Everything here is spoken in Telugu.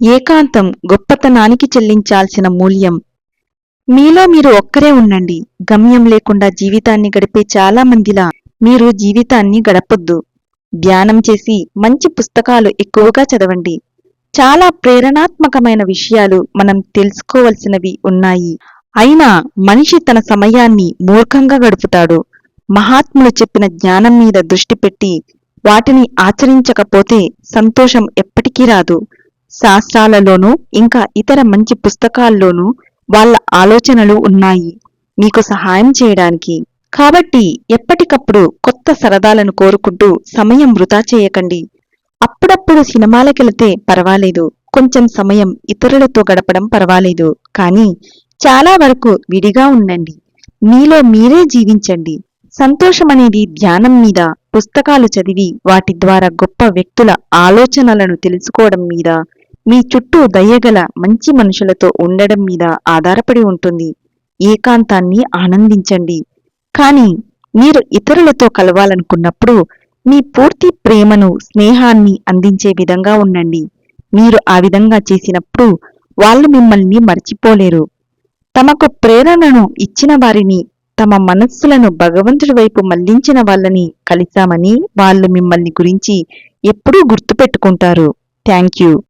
ఏకాంతం గొప్పతనానికి చెల్లించాల్సిన మూల్యం. మీలో మీరు ఒక్కరే ఉండండి. గమ్యం లేకుండా జీవితాన్ని గడిపే చాలా మందిలా మీరు జీవితాన్ని గడపొద్దు. ధ్యానం చేసి మంచి పుస్తకాలు ఎక్కువగా చదవండి. చాలా ప్రేరణాత్మకమైన విషయాలు మనం తెలుసుకోవలసినవి ఉన్నాయి. అయినా మనిషి తన సమయాన్ని మూర్ఖంగా గడుపుతాడు. మహాత్ములు చెప్పిన జ్ఞానం మీద దృష్టి పెట్టి వాటిని ఆచరించకపోతే సంతోషం ఎప్పటికీ రాదు. శాస్త్రాలలోనూ ఇంకా ఇతర మంచి పుస్తకాల్లోనూ వాళ్ళ ఆలోచనలు ఉన్నాయి. మీకు సహాయం చేయడానికి. కాబట్టి ఎప్పటికప్పుడు కొత్త సరదాలను కోరుకుంటూ సమయం వృధా చేయకండి. అప్పుడప్పుడు సినిమాలకెళితే పర్వాలేదు. కొంచెం సమయం ఇతరులతో గడపడం పర్వాలేదు. కానీ చాలా వరకు విడిగా ఉండండి. మీలో మీరే జీవించండి. సంతోషం అనేది ధ్యానం మీద పుస్తకాలు చదివి వాటి ద్వారా గొప్ప వ్యక్తుల ఆలోచనలను తెలుసుకోవడం మీద మీ చుట్టూ దయగల మంచి మనుషులతో ఉండడం మీద ఆధారపడి ఉంటుంది. ఏకాంతాన్ని ఆనందించండి. కానీ మీరు ఇతరులతో కలవాలనుకున్నప్పుడు మీ పూర్తి ప్రేమను స్నేహాన్ని అందించే విధంగా ఉండండి. మీరు ఆ విధంగా చేసినప్పుడు వాళ్ళు మిమ్మల్ని మర్చిపోలేరు. తమకు ప్రేరణను ఇచ్చిన వారిని తమ మనస్సులను భగవంతుడి వైపు మళ్ళించిన వాళ్ళని కలిశామని వాళ్ళు మిమ్మల్ని గురించి ఎప్పుడూ గుర్తుపెట్టుకుంటారు. Thank you.